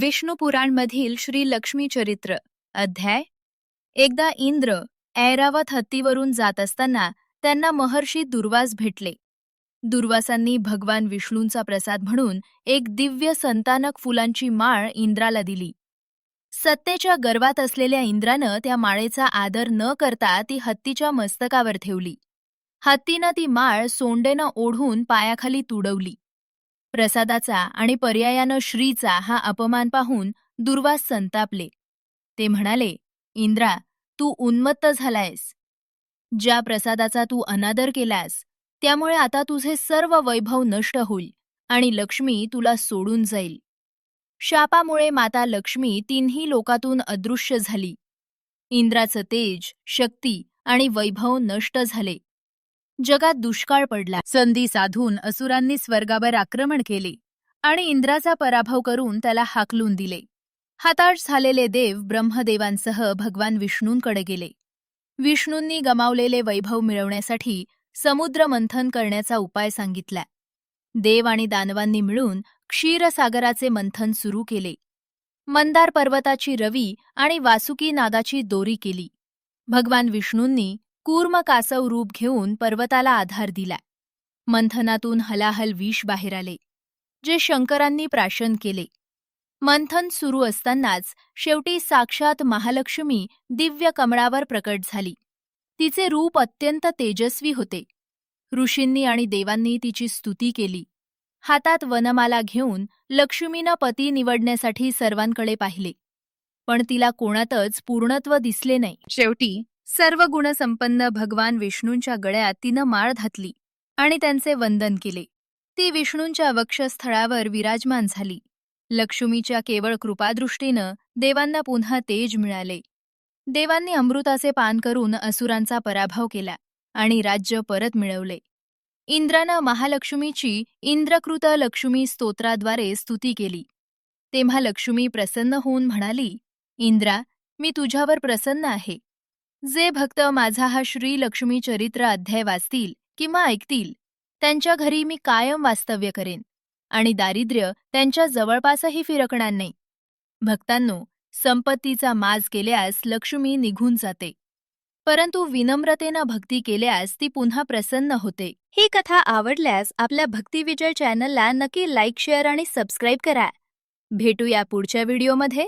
विष्णू पुराणमधील श्री लक्ष्मी चरित्र. अध्याय. एकदा इंद्र ऐरावत हत्तीवरून जात असताना त्यांना महर्षी दुर्वास भेटले. दुर्वासांनी भगवान विष्णूंचा प्रसाद म्हणून एक दिव्य संतानक फुलांची माळ इंद्राला दिली. सत्तेच्या गर्वात असलेल्या इंद्रानं त्या माळेचा आदर न करता ती हत्तीच्या मस्तकावर ठेवली. हत्तीनं ती माळ सोंडेनं ओढून पायाखाली तुडवली. प्रसादाचा आणि पर्यायानं श्रीचा हा अपमान पाहून दुर्वास संतापले. ते म्हणाले इंद्रा तू उन्मत्त झालायस. ज्या प्रसादाचा तू अनादर केलास त्यामुळे आता तुझे सर्व वैभव नष्ट होईल आणि लक्ष्मी तुला सोडून जाईल. शापामुळे माता लक्ष्मी तिन्ही लोकातून अदृश्य झाली. इंद्राचं तेज शक्ती आणि वैभव नष्ट झाले. जगात दुष्काळ पडला. संधी साधून असुरांनी स्वर्गावर आक्रमण केले आणि इंद्राचा पराभव करून त्याला हाकलून दिले. हताश झालेले देव ब्रह्मदेवांसह भगवान विष्णूंकडे गेले. विष्णूंनी गमावलेले वैभव मिळवण्यासाठी समुद्र मंथन करण्याचा उपाय सांगितला. देव आणि दानवांनी मिळून क्षीरसागराचे मंथन सुरू केले. मंदार पर्वताची रवी आणि वासुकी नादाची दोरी केली. भगवान विष्णूंनी कूर्म कासव रूप घेऊन पर्वताला आधार दिला मंथनातून हलाहल विष बाहेर आले जे शंकरांनी प्राशन केले. मंथन सुरू असतानाच शेवटी साक्षात महालक्ष्मी दिव्य कमळावर प्रकट झाली. तिचे रूप अत्यंत तेजस्वी होते. ऋषींनी आणि देवांनी तिची स्तुती केली. हातात वनमाला घेऊन लक्ष्मीनं पती निवडण्यासाठी सर्वांकडे पाहिले. पण तिला कोणातच पूर्णत्व दिसले नाही. शेवटी सर्व गुणसंपन्न भगवान विष्णूंच्या गळ्यात तिनं माळ घातली आणि त्यांचे वंदन केले. ती विष्णूंच्या वक्षस्थळावर विराजमान झाली. लक्ष्मीच्या केवळ कृपादृष्टीनं देवांना पुन्हा तेज मिळाले. देवांनी अमृताचे पान करून असुरांचा पराभव केला आणि राज्य परत मिळवले. इंद्रानं महालक्ष्मीची इंद्रकृत लक्ष्मी स्तोत्राद्वारे स्तुती केली. तेव्हा लक्ष्मी प्रसन्न होऊन म्हणाली इंद्रा मी तुझ्यावर प्रसन्न आहे. जे भक्त माझा हा श्री लक्ष्मी चरित्र अध्याय वाचतील किंवा ऐकतील त्यांच्या घरी मी कायम वास्तव्य करेन आणि दारिद्र्य त्यांच्या जवळपासही फिरकणार नाही. भक्तांनो संपत्तीचा माज केल्यास लक्ष्मी निघून जाते. परंतु विनम्रतेनं भक्ती केल्यास ती पुन्हा प्रसन्न होते. ही कथा आवडल्यास आपल्या भक्तिविजय चॅनलला नक्की लाईक शेअर आणि सबस्क्राईब करा. भेटूया पुढच्या व्हिडिओमध्ये.